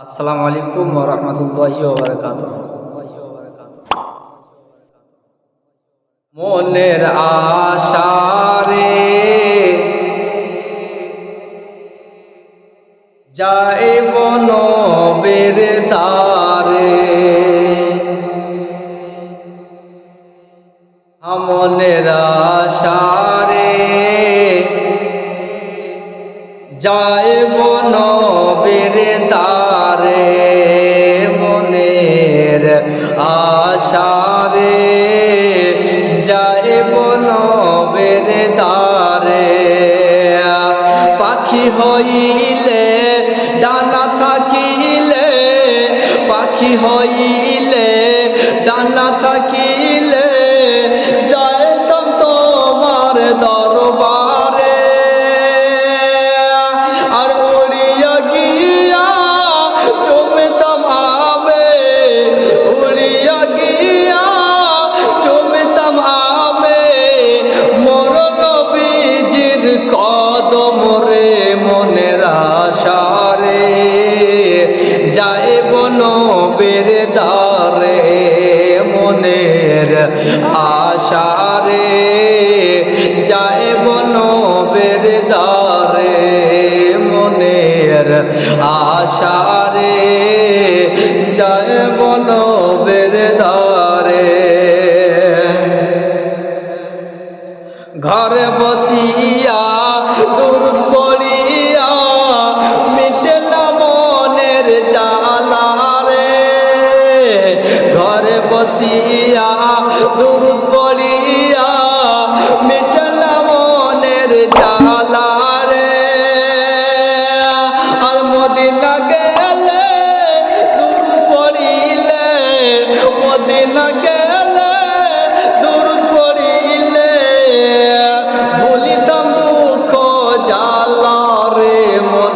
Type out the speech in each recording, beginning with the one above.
আসসালামু আলাইকুম রহমতুল্লাহি ওবরাকাত মনের আশারে যাইব নবের তারে মনের আশারে যাইব নবের তারে তারে পাখি হইলে ডানা থাকিলে পাখি হইলে ডানা থাকিলে আশারে যায় নবের দারে মনের আশারে।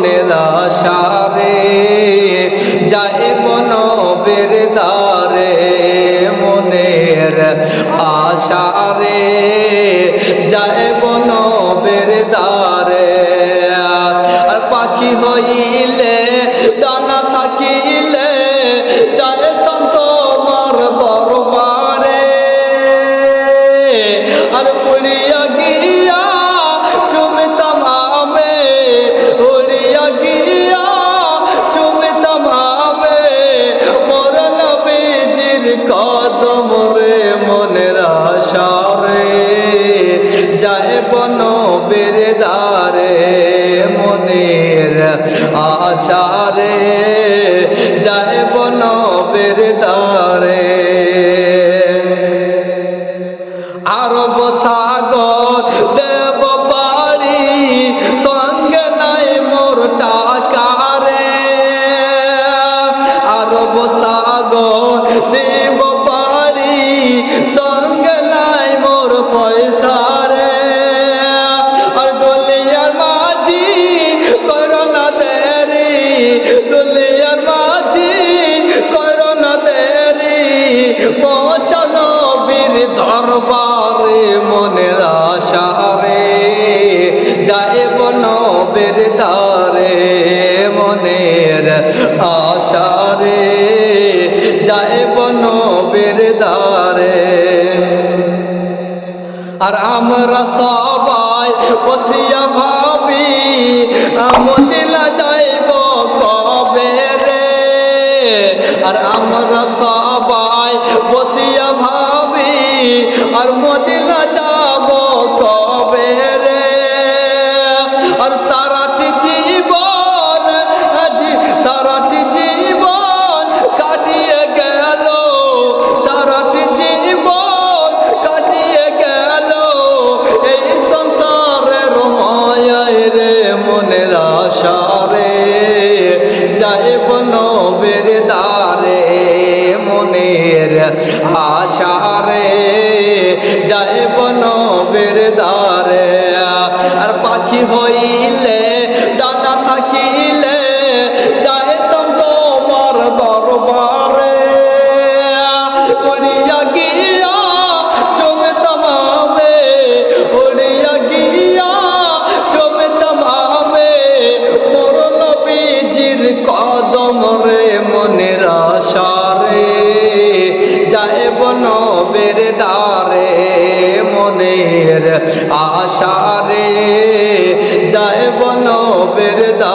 মনের আশারে যাইব নবের দারে মনের আশারে যাইব নবের দারে পাখি হইলে নবের দারে মনের আশা রে যাইব নবের দারে আরব সাগর, দেব পারি সঙ্গে নাই মোর টাকা রে আরব সাগর দরবারে মনের আশারে যাইব নবের দারে মনের আশারে যাইব নবের দারে আর আমরা সবাই বসিয়া ভাবি আশা রে যাইব নবের দারে মনের আশা রে। যাইব নবের দারে আর পাখি হইলে কদম রে মনের আশারে যাইব নবের দারে মনের আশারে যাইব নবের দা